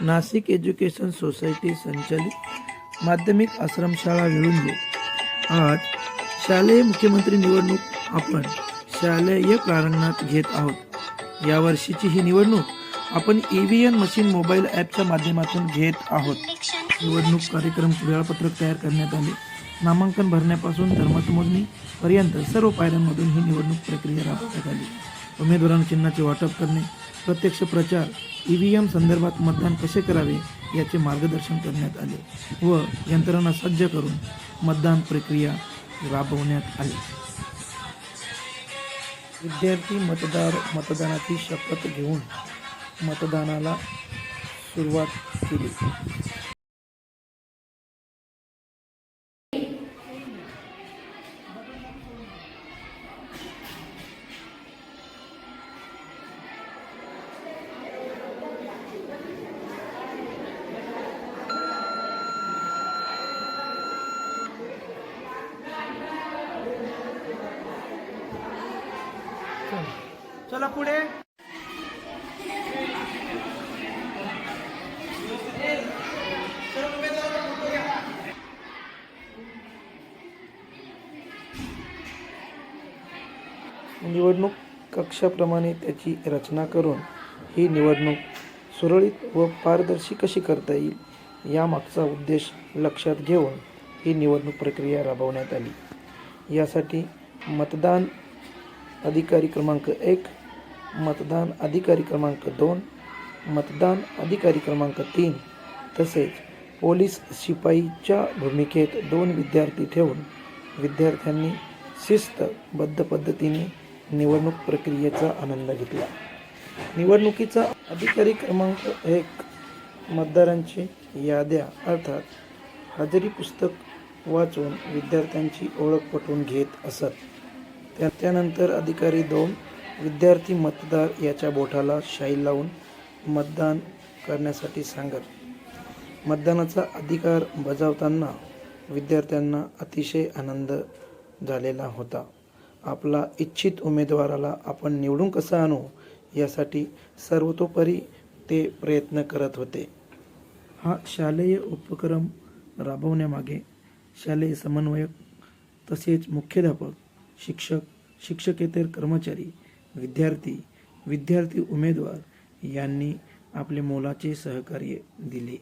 Nashik education society संचालित माध्यमिक आश्रमशाळा विळुंजे आज शालेय मुख्यमंत्री निवडणूक आपण शालेय प्रारंगणात घेत आहोत. यावर्षीची ही निवडणूक आपण E V M machine mobile ॲपच्या माध्यमातून घेत आहोत. निवडणूक कार्यक्रम वेळापत्रक तयार करण्यात आले. नामांकन भरण्यापासून धर्मसमोजणी पर्यंत सर्व पायऱ्यांमधून ही निवडणूक प्रक्रिया राबवण्यात आली. उमेदवारांना चिन्हाचे वाटप करणे प्रत्यक्ष प्रचार ई व्ही एम संदर्भात मतदान कसे करावे याचे मार्गदर्शन करण्यात आले व यंत्रणा सज्ज करून मतदान प्रक्रिया राबवण्यात आली. विद्यार्थी मतदार मतदानाची शपथ घेऊन मतदानाला सुरुवात केली. चला पुढे. निवडणूक कक्षाप्रमाणे त्याची रचना करून ही निवडणूक सुरळीत व पारदर्शी कशी करता येईल यामागचा उद्देश लक्षात घेऊन ही निवडणूक प्रक्रिया राबवण्यात आली. यासाठी मतदान अधिकारी क्रमांक एक मतदान अधिकारी क्रमांक दोन मतदान अधिकारी क्रमांक तीन तसेच पोलीस शिपाईच्या भूमिकेत दोन विद्यार्थी ठेवून विद्यार्थ्यांनी शिस्तबद्ध पद्धतीने निवडणूक प्रक्रियेचा आनंद घेतला. निवडणुकीचा अधिकारी क्रमांक एक मतदारांची याद्या अर्थात हजेरी पुस्तक वाचून विद्यार्थ्यांची ओळख पटवून घेत असत. त्या त्यानंतर अधिकारी दोन विद्यार्थी मतदार याच्या बोटाला शाई लावून मतदान करण्यासाठी सांगत. मतदानाचा अधिकार बजावताना विद्यार्थ्यांना अतिशय आनंद झालेला होता. आपला इच्छित उमेदवाराला आपण निवडून कसं आणू यासाठी सर्वतोपरी ते प्रयत्न करत होते. हा शालेय उपक्रम राबवण्यामागे शालेय समन्वयक तसेच मुख्याध्यापक शिक्षक शिक्षकेतर कर्मचारी विद्यार्थी विद्यार्थी उमेदवार यांनी आपले मोलाचे सहकार्य दिले.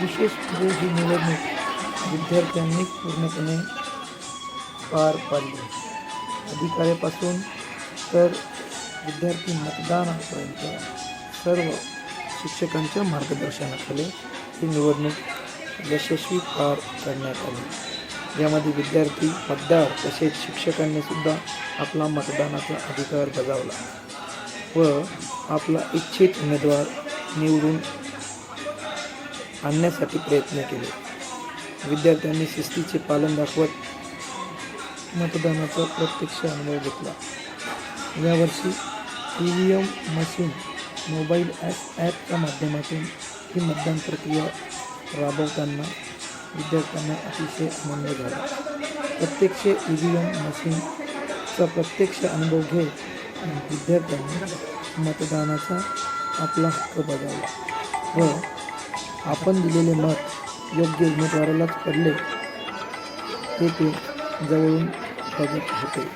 विशेष पुढे ही निवडणूक विद्यार्थ्यांनी पूर्णपणे पार पाडली. अधिकाऱ्यापासून तर विद्यार्थी मतदानापर्यंत सर्व शिक्षकांच्या मार्गदर्शनाखाली ही निवडणूक यशस्वी पार करण्यात आली. यामध्ये विद्यार्थी मतदार तसेच शिक्षकांनी सुद्धा आपला मतदानाचा अधिकार बजावला व आपला इच्छित उमेदवार निवडून आणण्यासाठी प्रयत्न केले. विद्यार्थ्यांनी शिस्तीचे पालन दाखवत मतदानाचा प्रत्यक्ष अनुभव घेतला. यावर्षी E V M machine mobile app ॲपच्या माध्यमातून ही मतदान प्रक्रिया राबवताना विद्यार्थ्यांना अतिशय आनंद झाला. प्रत्यक्ष ई व्ही एम मशीनचा प्रत्यक्ष अनुभव घेत विद्यार्थ्यांनी मतदानाचा आपला हक्क बजावला व आपण दिलेले मत योग्य उमेदवारालाच पडले हे ते जवळून बघत होते.